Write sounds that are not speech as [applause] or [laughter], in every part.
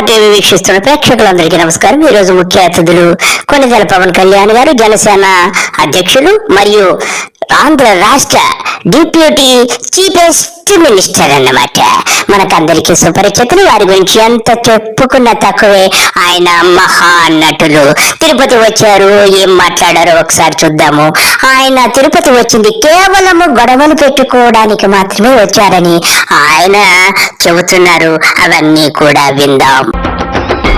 TV వీక్షిస్తున్న ప్రేక్షకులందరికీ నమస్కారం. ఈ రోజు ముఖ్య అతిథులు కొనిదెల పవన్ కళ్యాణ్ గారు జనసేన అధ్యక్షులు మరియు ఆంధ్ర రాష్ట్ర డిప్యూటీ చీఫెస్ట్ మినిస్టర్ అన్నమాట. మనకందరికీ సుపరిచితులు వారి గురించి ఎంత చెప్పుకున్న తక్కువే. ఆయన మహా నటులు. తిరుపతి వచ్చారు ఏం మాట్లాడారో ఒకసారి చూద్దాము. ఆయన తిరుపతి వచ్చింది కేవలము గొడవలు పెట్టుకోవడానికి మాత్రమే వచ్చారని ఆయన చెబుతున్నారు. అవన్నీ కూడా విందాం.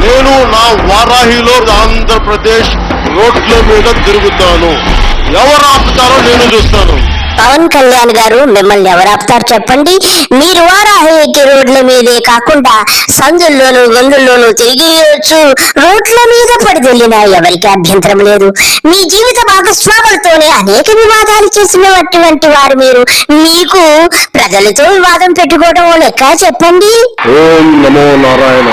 నేను నా వారాహిలో ఆంధ్రప్రదేశ్ రోడ్ల మీద తిరుగుతాను. ఎవరు ఆపుతారో నేను చూస్తాను. పవన్ కళ్యాణ్ గారు మిమ్మల్ని ఎవరు ఆపుతారు చెప్పండి. మీరు వారాహికి రోడ్ల మీదే కాకుండా సందుల్లోనూ గొంతుల్లోనూ తిరిగియొచ్చు రోడ్ల మీద పడి వెళ్ళినా ఎవరికి అభ్యంతరం లేదు. మీ జీవిత భాగస్వాములతోనే అనేక వివాదాలు చేసినటువంటి వారు మీరు. మీకు ప్రజలతో వివాదం పెట్టుకోవడం లెక్క చెప్పండి. ఓం నమో నారాయణ.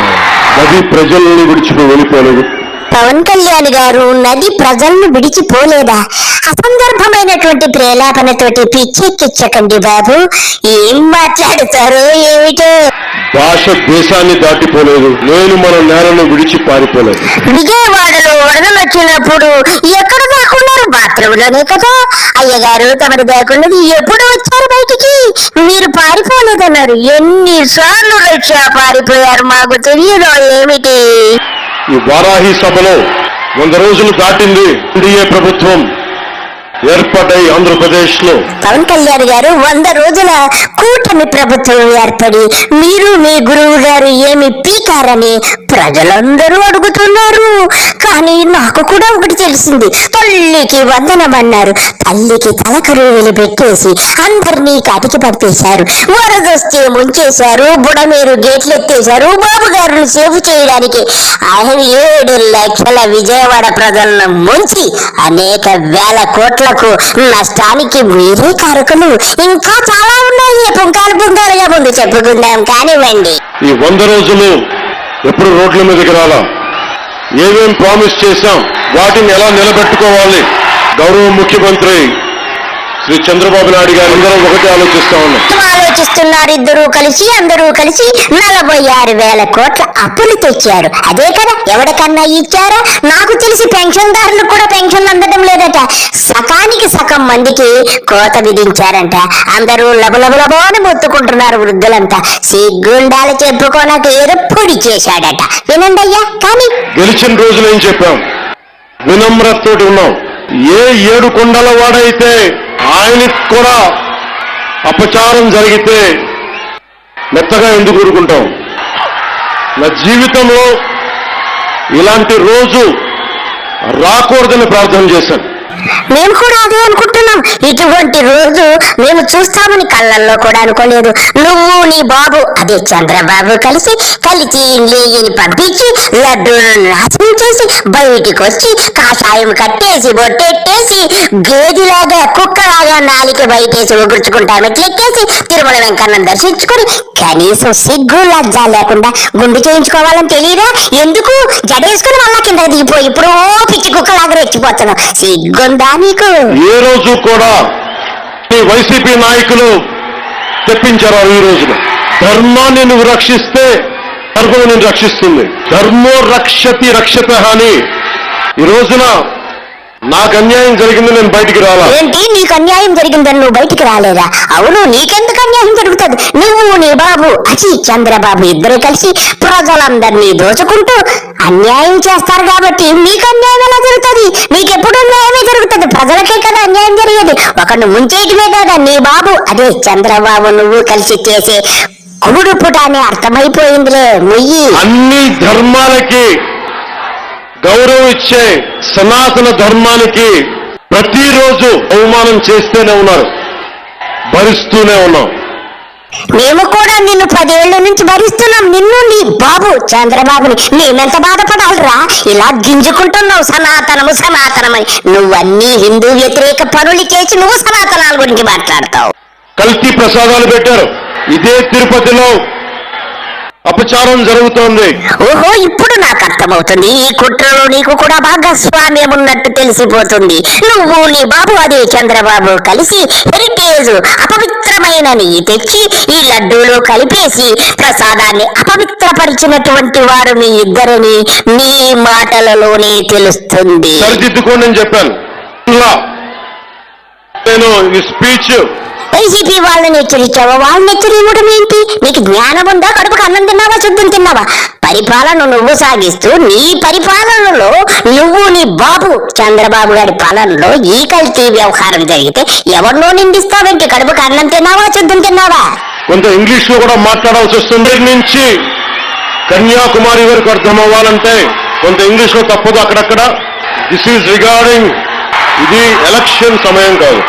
నది ప్రజల్ని విడిచిపోయి వెళ్ళిపోలేదు. పవన్ కళ్యాణ్ గారు నది ప్రజలను విడిచిపోలేదా? అసందర్భమైనటువంటి ప్రేలాపనతోటి పిచ్చెక్కిచ్చకండి బాబు. ఏం మాట్లాడుతారో ఏమిటో? భాష దేశాన్ని దాటిపోలేదు. నేను మన నేలను విడిచి పారిపోలేదు. విజయవాడలో వరదలు వచ్చినప్పుడు ఎక్కడ దాక్కున్నారు? బాత్రూంలోనే కదా. అయ్యగారు తమరు దాక్కున్నది ఎప్పుడు వచ్చారు బయటికి? మీరు పారిపోలేదన్నారు. ఎన్నిసార్లు రక్షా పారిపోయారు మాకు తెలియదు ఏమిటి? ఈ వారాహి సభలో వంద రోజులు దాటింది ఎన్డీఏ ప్రభుత్వం. ఏర్పాటై ఆంధ్రప్రదేశ్లో పవన్ కళ్యాణ్ గారు వంద రోజుల కూటమి ప్రభుత్వం ఏర్పడి మీరు మీ గురువు గారు ఏమి పీకారని ప్రజలందరూ అడుగుతున్నారు. కానీ నాకు కూడా ఒకటి తెలిసింది. తల్లికి వందనమన్నారు. తల్లికి తలకరువులు పెట్టేసి అందరినీ కాటికి పంపేశారు వరదొస్తే ముంచేశారు. బుడమేరు గేట్లు ఎత్తేశారు బాబు గారిని సేవ్ చేయడానికి ఆయన ఏడు లక్షల విజయవాడ ప్రజలను ముంచి అనేక వేల కోట్ల కోట్లకు నష్టానికి మీరే కారకులు ఇంకా చాలా ఉన్నాయి. పుంకాలు పుంకాలుగా ముందు చెప్పుకుందాం కానివ్వండి. ఈ వంద రోజులు ఎప్పుడు రోడ్ల మీదకి రాలా? ఏమేం ప్రామిస్ చేశాం? వాటిని ఎలా నిలబెట్టుకోవాలి? గౌరవ ముఖ్యమంత్రి శ్రీ చంద్రబాబు నాయుడు గారు అందరం ఒకటి ఆలోచిస్తా ఉన్నాం. ఆలోచిస్తున్నారు ఇద్దరు కలిసి అందరూ కలిసి నలభై ఆరు వేల కోట్ల అప్పులు తెచ్చారు. అదే కదా ఎవరికన్నా ఇచ్చారా? నాకు తెలిసి పెన్షన్దారులకు కూడా పెన్షన్ అందడం లేదట. సకానికి సగం మందికి కోత విధించారంట. అందరూ లబలబలబో అని మొత్తుకుంటున్నారు వృద్ధులంతా. సిగ్గుండాలి చెప్పుకోనక ఏదో పొడి చేశాడట. వినండి అయ్యా కానీ గెలిచిన రోజులు ఏం చెప్పాం? వినమ్రతతోటి ఉన్నాం. ఏ ఏడు కొండల వాడైతే ఆయనకి కూడా అపచారం జరిగితే మెత్తగా ఎందుకు ఊరుకుంటాం? నా జీవితంలో ఇలాంటి రోజు రాకూడదని ప్రార్థన చేశాను. మేము కూడా అదే అనుకుంటున్నాం. ఇటువంటి రోజు మేము చూస్తామని కళ్ళల్లో కూడా అనుకోలేదు. నువ్వు నీ బాబు అదే చంద్రబాబు కలిసి కలిసి లేని పంపించి లడ్డూను నాశనం చేసి బయటికి వచ్చి కాషాయం కట్టేసి బొట్టెట్టేసి గేదిలాగా కుక్కలాగా నాలిక బయటేసి ఉగుర్చుకుంటా మెట్లెక్కేసి తిరుమల వెంకన్నం దర్శించుకొని కనీసం సిగ్గు లజ్జ లేకుండా గుండు చేయించుకోవాలని తెలియదా ఎందుకు? జడేసుకుని మళ్ళా కింద దిగిపోయి ఇప్పుడు పిచ్చి కుక్కలాగా రెచ్చిపోతున్నావు. ఉందా నీకు? ఏ రోజు కూడా ఈ వైసీపీ నాయకులు తెప్పించారు ఈ రోజున. ధర్మాన్ని నువ్వు రక్షిస్తే ధర్మం నేను రక్షిస్తుంది. ధర్మో రక్షతి రక్షత అని ఈ రోజున నాకు అన్యాయం జరిగింది నేను బయటికి రాలా? ఏంటి? నీకు అన్యాయం జరిగిందని నువ్వు బయటికి రాలేదా? అవును నీకెందుకు అన్యాయం జరుగుతుంది? నువ్వు నీ బాబు అచి చంద్రబాబు ఇద్దరు కలిసి ప్రజలందరినీ దోచుకుంటూ అన్యాయం చేస్తారు కాబట్టి నీకు అన్యాయం ఎలా జరుగుతుంది? నీకెప్పుడు అన్యాయమే జరుగుతుంది. ప్రజలకే కదా అన్యాయం జరిగేది. ఒకరిని ముంచేయటమే కదా? నీ బాబు అదే చంద్రబాబు నువ్వు కలిసి చేసే కుడు పుట అని అర్థమైపోయిందిలే ముయ్యి. అన్ని ధర్మాలకి గౌరవం ఇచ్చే సనాతన ధర్మానికి ప్రతిరోజు అవమానం చేస్తూనే ఉన్నారు. భరిస్తూనే ఉన్నాం. మేము కూడా నిన్ను పదేళ్ళ నుంచి భరిస్తున్నాం. నిన్ను నీ బాబు చంద్రబాబుని. మేమెంత బాధపడాలిరా? ఇలా గింజుకుంటున్నావు సనాతనము సనాతనమని. నువ్వన్నీ హిందూ వ్యతిరేక పనులు చేసి నువ్వు సనాతనాల గురించి మాట్లాడతావు. కల్తీ ప్రసాదాలు పెట్టారు. ఇదే తిరుపతిలో అపచారం జరుగుతోంది. ఓహో ఇప్పుడు నాకు అర్థమవుతుంది. ఈ కుట్రలో నీకు కూడా భాగస్వామ్యం ఉన్నట్టు తెలిసిపోతుంది. నువ్వు నీ బాబు అదే చంద్రబాబు కలిసి హెరిటేజ్ అపవిత్రమైన నెయ్యి తెచ్చి ఈ లడ్డూలో కలిపేసి ప్రసాదాన్ని అపవిత్రపరిచినటువంటి వారు మీ ఇద్దరిని నీ మాటలలోనే తెలుస్తుంది. సరిదిద్దుకోండి అని చెప్పాను. నేను ఈ స్పీచ్ వైసీపీ వాళ్ళని హెచ్చరించావా వాళ్ళని హెచ్చరించడం ఏంటి? నీకు జ్ఞానం ఉందా? కడుపుకు అన్నం తిన్నావా? శుద్ధం తిన్నావా? పరిపాలన నువ్వు సాగిస్తూ నీ పరిపాలనలో నువ్వు నీ బాబు చంద్రబాబు గారి పాలనలో ఈ కల్తీ వ్యవహారం జరిగితే ఎవరినో నిందిస్తావేంటి? కడుపుకు అన్నం తిన్నావా? శుద్ధం తిన్నావా? కొంత ఇంగ్లీష్లో కూడా మాట్లాడాల్సి వస్తుంది నుంచి. కన్యాకుమారి వరకు అర్థం అవ్వాలంటే కొంత ఇంగ్లీష్లో తప్పదు అక్కడక్కడ. దిస్ ఈజ్ రిగార్డింగ్ ఇది ఎలక్షన్ సమయం కాదు.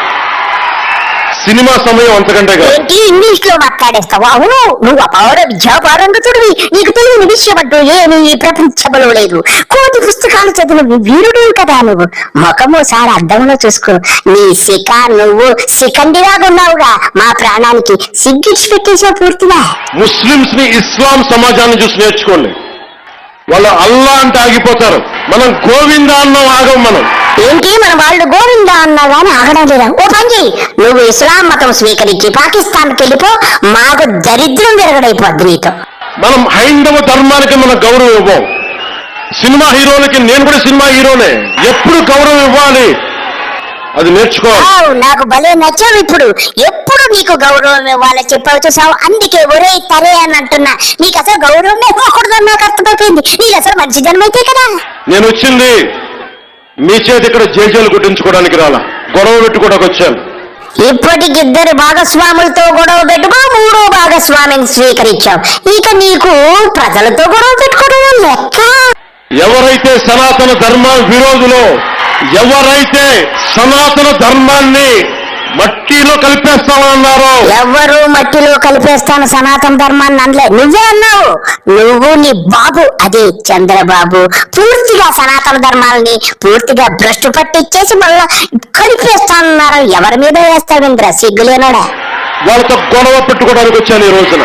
సినిమా సమయం అంతకంటే కాదు. ఏంటి? ఇంగ్లీష్లో మాట్లాడేస్తావు? అవును. నువ్వు అపార విద్యాపారంగతుడివి. నీకు తెలియని విషయం అంటూ ఏమీ ఈ ప్రపంచంలో లేదు. కోటి పుస్తకాలు చదివిన వీరుడు కదా నువ్వు. ముఖము సారి అద్దంలో చూసుకో. నీ శిఖ నువ్వు శిఖండిలాగా ఉన్నావుగా. మా ప్రాణానికి సిగ్గిచ్చి పెట్టేసావు పూర్తిగా. ముస్లింస్ని ఇస్లాం సమాజాన్ని చూసి నేర్చుకోండి. వాళ్ళు అల్లా అంటే ఆగిపోతారు. మనం గోవింద అన్నం ఆగం మనం. ఏంటి? మన వాళ్ళు గోవిందా అన్నా గాని ఆగడం లేదా? ఓ చెయ్యి. నువ్వు ఇస్లాం మతం స్వీకరించి పాకిస్తాన్కి వెళ్ళిపో మాకు దరిద్రం విరగడైపోద్ది నీతో. మనం హైందవ ధర్మానికి మన గౌరవం ఇవ్వం. సినిమా హీరోలకి నేను కూడా సినిమా హీరోనే. ఎప్పుడు గౌరవం ఇవ్వాలి? అది నేర్చుకోవాలి వావ్, నాకు భలే నచ్చావు ఇప్పుడు. ఎప్పుడు నీకు గౌరవం ఇవ్వాలో చెప్పావు చూసావు? అందుకే ఒరే తరే అని అంటున్నా. నీకు అసలు గౌరవం ఇవ్వకూడదని నాకు అర్థమైపోయింది. నీకు అసలు మంచి జన్మైతే కదా. నేను వచ్చింది మీ చేతి ఇక్కడ జేజేలు కొట్టించుకోవడానికి రాలా. గొడవ పెట్టుకోవడానికి వచ్చాను. ఇప్పటికి ఇద్దరు భాగస్వాములతో గొడవ పెట్టుకో మూడో భాగస్వామిని స్వీకరించావు. ఇక నీకు ప్రజలతో గొడవ పెట్టుకోవడం లెక్క. ఎవరైతే సనాతన ధర్మ విరోధులో ఎవరైతే సనాతన ధర్మాన్ని మట్టిలో కలిపేస్తామన్నారో ఎవ్వరు మట్టిలో కలిపేస్తాను సనాతన ధర్మాన్ని అనలే. నువ్వే అన్నావు. నువ్వు నీ బాబు. అదే చంద్రబాబు. పూర్తిగా సనాతన ధర్మాలని పూర్తిగా భ్రష్టు పట్టిచ్చేసి మళ్ళా కలిపేస్తానన్నారు ఎవరి మీద వేస్తావింద్ర సిగ్గులేనాడా? వాళ్ళతో గొడవ పెట్టుకోవడానికి వచ్చాను ఈ రోజున.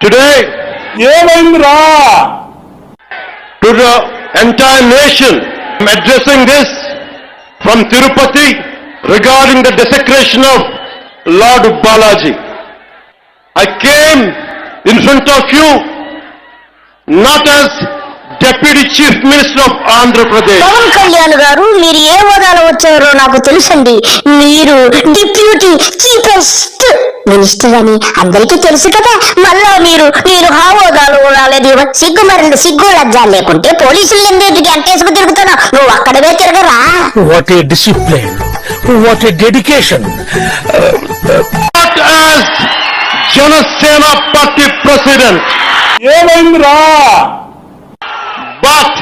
టుడే ఏమైందిరా? To the entire nation addressing this from Tirupati regarding the desecration of lord Balaji i came in front of not not as deputy chief minister of Andhra Pradesh Pawan Kalyan garu మీరు ఏ హోదాలో వచ్చారో నాకు తెలుసండి. మీరు deputy chiefest minister అని అందరికీ తెలుసు కదా. మళ్ళా మీరు మీరు ఆ హోదాలో రాలేదు సిగ్గు మరి సిగ్గు లజ్జా లేకుంటే పోలీసులు ఎందుకు అంటేసుకు తిరుగుతున్నావు నువ్వు అక్కడవే తిరగరా? What a discipline what a dedication Janasena party president ఏమైందిరా? But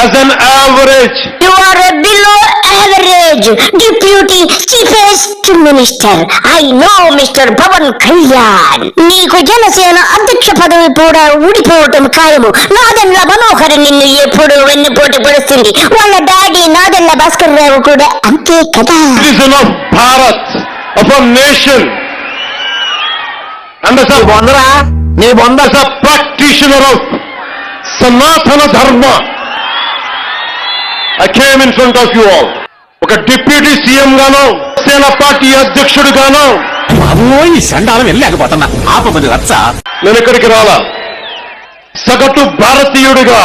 as an average. You are a below average deputy chiefest minister I know mister Pawan Kalyan నీకు జనసేన అధ్యక్ష పదవి కూడా ఊడిపోవటం ఖాయము. నాదెండ్ల మనోహర్ నిన్ను ఎప్పుడు వెన్నుపోటు పడుస్తుంది వాళ్ళ డాడీ నాదెండ్ల భాస్కర్ రావు కూడా అంతే కదా. Citizen of Bharat, of a nation, and as a, బొందరా? నీ బొంద as a practitioner of Sanatana I came in front of you all. ఒక డిప్యూటీ సీఎం గాను సేన పార్టీ అధ్యక్షుడు గాను బాబోయ్ సండాలం వెళ్ళలేకపోతున్నా. ఆపమని రచ్చ. నేను ఇక్కడికి రాలా. సగటు భారతీయుడిగా.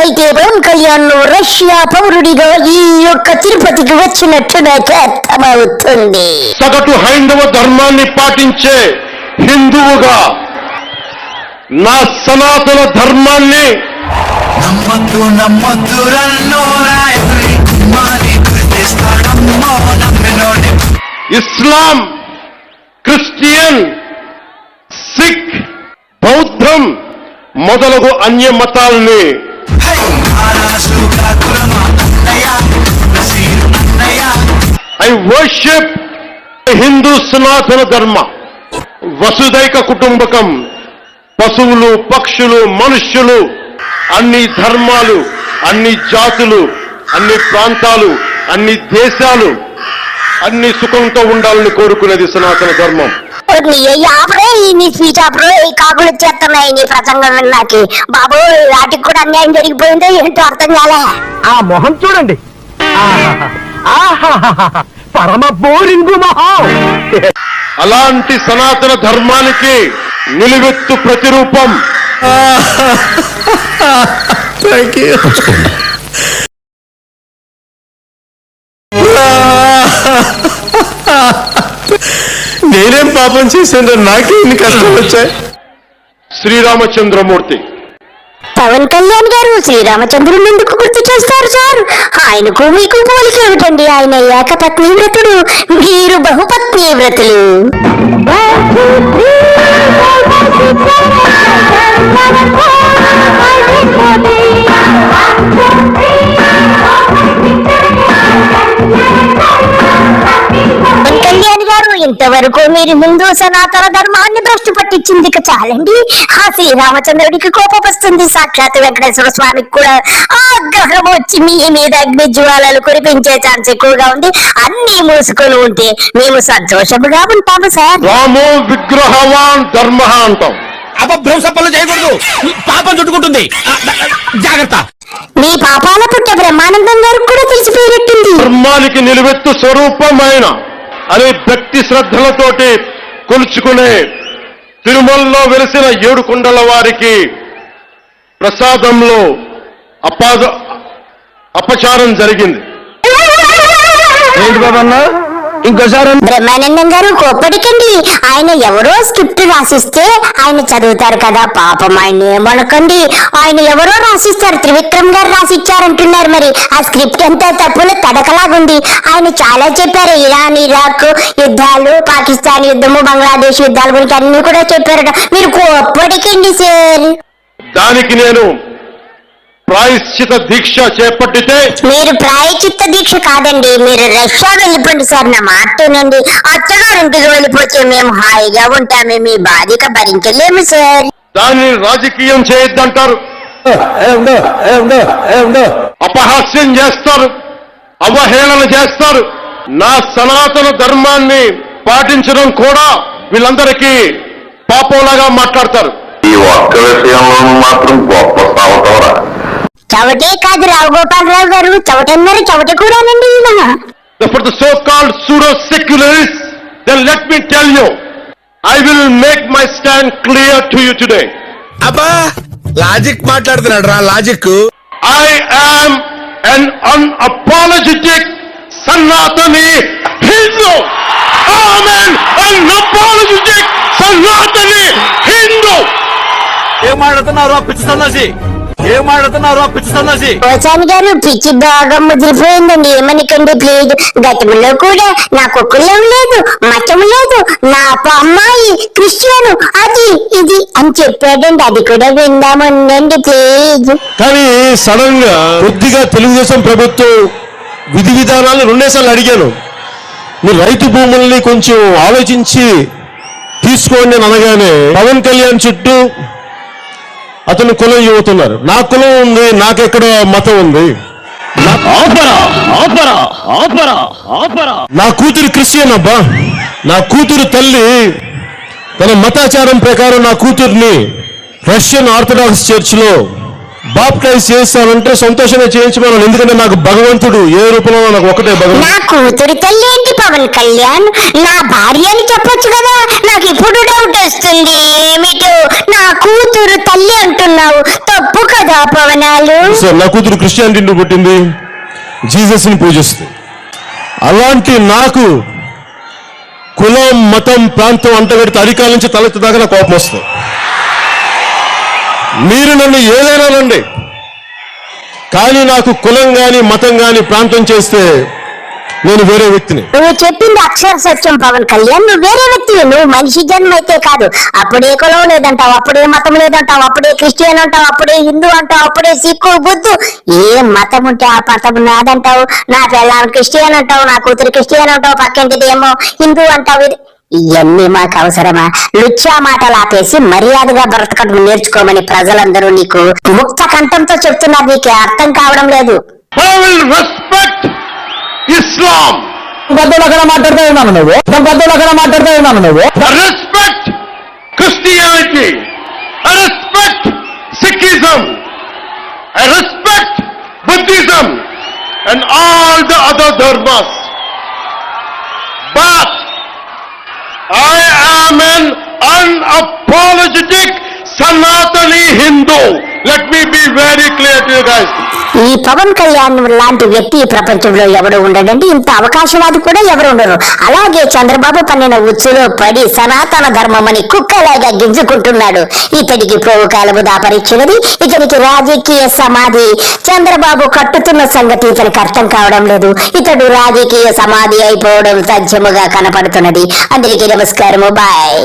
అయితే పవన్ కళ్యాణ్ రష్యా పౌరుడిగా ఈ యొక్క తిరుపతికి వచ్చినట్టు నాకు అర్థమవుతుంది. సగటు హైందవ ధర్మాన్ని పాటించే హిందువుగా నా సనాతన ధర్మాన్ని నమ్మద్దు నమ్మద్దు రన్నో రాయత్రి కుమారి నమ్మినోడి ఇస్లాం క్రిస్టియన్ సిక్ బౌద్ధం మొదలగు అన్య మతాల్ని ఐ వర్షిప్ హిందూ సనాతన ధర్మ. వసుదైక కుటుంబకం పశువులు పక్షులు మనుష్యులు అన్ని ధర్మాలు అన్ని జాతులు అన్ని ప్రాంతాలు అన్ని దేశాలు అన్ని సుఖంతో ఉండాలని కోరుకునేది సనాతన ధర్మం. నీ ఆపరే ఈ కాకులు వచ్చేస్తున్నాయి నీ ప్రసంగం విన్నాకి. బాబు వాటికి కూడా అన్యాయం జరిగిపోయిందో ఏంటో అర్థం కాలే. ఆ మొహం చూడండి. పరమ బోరింగు మొహం. అలాంటి సనాతన ధర్మానికి నిలువెత్తు ప్రతిరూపం [laughs] థ్యాంక్ యూ నేనేం పాపం చేశాను? నాకే ఇన్ని కష్టాలు వచ్చాయి. శ్రీరామచంద్రమూర్తి. పవన్ కళ్యాణ్ గారు శ్రీరామచంద్రుని ఎందుకు గుర్తు చేస్తారు సార్? ఆయనకు మీకు పోలిక ఏమిటండి? ఆయన ఏకపత్ని వ్రతుడు. మీరు బహుపత్ని వ్రతులు. ఇంతవరకు మీరు హిందూ సనాతన ధర్మాన్ని భ్రష్టు పట్టించింది ఇక చాలండి. ఆ శ్రీరామచంద్రుడికి కోపం వస్తుంది. సాక్షాత్ వెంకటేశ్వర స్వామికి కూడా ఆగ్రహం వచ్చి మీ మీద అగ్ని జ్వాలలు కురిపించే ఛాన్స్ ఎక్కువగా ఉంది. అన్ని మూసుకొని ఉంటే మేము సంతోషముగా ఉంటాము సార్. రామో విగ్రహవాన్ ధర్మ అంటాం అపభ్రంశ పనులు చేయకూడదు. పాపం చుట్టుకుంటుంది. జాగ్రత్త. మీ పాపాల పుట్ట బ్రహ్మానందం గారికి కూడా తెలిసిపోయినట్టుంది. ధర్మానికి నిలువెత్తు స్వరూపమైన అనే భక్తి శ్రద్ధలతోటి కొలుచుకునే తిరుమలలో వెలిసిన ఏడు కుండల వారికి ప్రసాదంలో అపాద అపచారం జరిగింది. ఏంటి బాబన్నా ఇంకోసారి బ్రహ్మానందం గారు కోప్పడికండి. ఆయన ఎవరో స్క్రిప్ట్ రాసిస్తే ఆయన చదువుతారు కదా పాపం ఆయన ఏమనకండి. ఆయన ఎవరో రాసిస్తారు త్రివిక్రమ్ గారు రాసిచ్చారంటున్నారు మరి. ఆ స్క్రిప్ట్ ఎంత తప్పులు తడకలాగుంది. ఆయన చాలా చెప్పారు ఇరాన్ ఇరాక్ యుద్ధాలు పాకిస్తాన్ యుద్ధము బంగ్లాదేశ్ యుద్ధాల గురించి అన్ని కూడా చెప్పారట. మీరు కోప్పడికండి సార్. దానికి నేను ప్రాయశ్చిత దీక్ష చేపట్టితే మీరు ప్రాయచిత్త దీక్ష కాదండి మీరు రష్యా వెళ్ళిపోండి సార్ నా మాటనండి అత్తగారింటికి వెళ్ళిపోతే మేము హాయిగా ఉంటామే మీ బాధ్యత భరించలేము సార్. దాన్ని రాజకీయం చేయొద్దంటారు. అపహాస్యం చేస్తారు అవహేళన చేస్తారు. నా సనాతన ధర్మాన్ని పాటించడం కూడా వీళ్ళందరికీ పాపంలాగా మాట్లాడతారు. ఈ ఒక్క విషయంలో మాత్రం గొప్ప సావతవరా. చవటే కాదు రావు గోపాలరావు గారు చవటన్నారు చవట కూడానండి ఈయన For the so-called pseudo-secularists, then let me tell you, I will make my stand clear to you today. అబ్బా లాజిక్ మాట్లాడుతున్నాడు రా logic an unapologetic Sanatani Hindu. I am an unapologetic Sanatani Hindu. ఏం మాట్లాడుతున్నారు పిచ్చి సన్నాసి ఏం మాట్లాడుతున్నారు పిచ్చి సన్నాసి పోచాని గారు పిచ్చి బాగా ముదిరిపోయిందండి. ఏమనికండి ప్లీజ్ గతంలో కూడా నా కుక్కలం లేదు మతం లేదు. నా అమ్మాయి క్రిస్టియను అది ఇది అని చెప్పాడండి. అది కూడా విందామండి ప్లీజ్ కానీ సడన్గా కొద్దిగా తెలుగుదేశం ప్రభుత్వం విధి విధానాలు రెండేసార్లు అడిగాను. మీ రైతు భూముల్ని కొంచెం ఆలోచించి తీసుకోండి అని అనగానే పవన్ కళ్యాణ్ చుట్టూ అతను కులం యువతున్నారు. నా కులం ఉంది నాకెక్కడ మతం ఉంది. నా కూతురు క్రిస్టియన్ అబ్బా. నా కూతురు తల్లి. తన మతాచారం ప్రకారం నా కూతుర్ని రష్యన్ ఆర్థడాక్స్ చర్చ్లో బాప్టైజ్ చేస్తానంటే సంతోషంగా చేయించమన్నాను ఎందుకంటే నాకు భగవంతుడు ఏ రూపంలో నాకు ఒకటే భగవంతుడు. నా కూతురి తల్లి ఏంటి పవన్ కళ్యాణ్? నా భార్య అని చెప్పొచ్చు కదా. నాకు ఇప్పుడు డౌట్ వస్తుంది. ఏమిటో? నా కూతురు తల్లి అంటున్నావు. తప్పు కదా పవనాలు? సార్ నా కూతురు క్రిస్టియానిటీని పుట్టింది? జీసస్ని పూజిస్తుంది. అలాంటి నాకు కులం మతం ప్రాంతం అంటగడితే అరికాల నుంచి తలెత్తి దాకా నాకు కోపం వస్తుంది. మీరు నన్ను ఏదైనా నండి కానీ నాకు కులం గాని మతం గాని ప్రాంతం చేస్తే నేను వేరే వ్యక్తిని. నువ్వు చెప్పింది అక్షర సత్యం పవన్ కళ్యాణ్. నువ్వు వేరే వ్యక్తివి నువ్వు మనిషి జన్మ అయితే కాదు. అప్పుడే కులం లేదంటావు అప్పుడే మతం లేదంటావు అప్పుడే క్రిస్టియన్ అంటావు అప్పుడే హిందూ అంటావు అప్పుడే సిక్కు బుద్ధు. ఏ మతం ఉంటే ఆ మతం నాదంటావు? నా పిల్లలు క్రిస్టియన్ అంటావు నా కూతురు క్రిస్టియన్ అంటావు పక్కింటిది ఏమో హిందూ అంటావు. ఇది- ఇవన్నీ మాకు అవసరమా? లుచ్చా మాటలు ఆపేసి మర్యాదగా బ్రతకడం నేర్చుకోమని ప్రజలందరూ నీకు ముక్త కంఠంతో చెప్తున్నారు. నీకు అర్థం కావడం లేదు. అక్కడ మాట్లాడుతూ ఉన్నాను నువ్వు. అక్కడ మాట్లాడుతూ ఉన్నాను నువ్వు. Other dharmas. But I am an unapologetic Hindu. Let me be very clear to you guys. ఈ పవన్ కళ్యాణ్ లాంటి వ్యక్తి ఈ ప్రపంచంలో ఎవరు ఉండడండి? ఇంత అవకాశవాది కూడా ఎవరు ఉండరు. అలాగే చంద్రబాబు పన్నిన ఉచ్చులో పడి సనాతన ధర్మం అని కుక్కలాగా గింజుకుంటున్నాడు. ఇతడికి పోవు కాలము దాపరిచ్చినది. ఇతనికి రాజకీయ సమాధి. చంద్రబాబు కట్టుతున్న సంగతి ఇతనికి అర్థం కావడం లేదు. ఇతడు రాజకీయ సమాధి అయిపోవడం తథ్యముగా కనపడుతున్నది. అందరికీ నమస్కారము. బాయ్.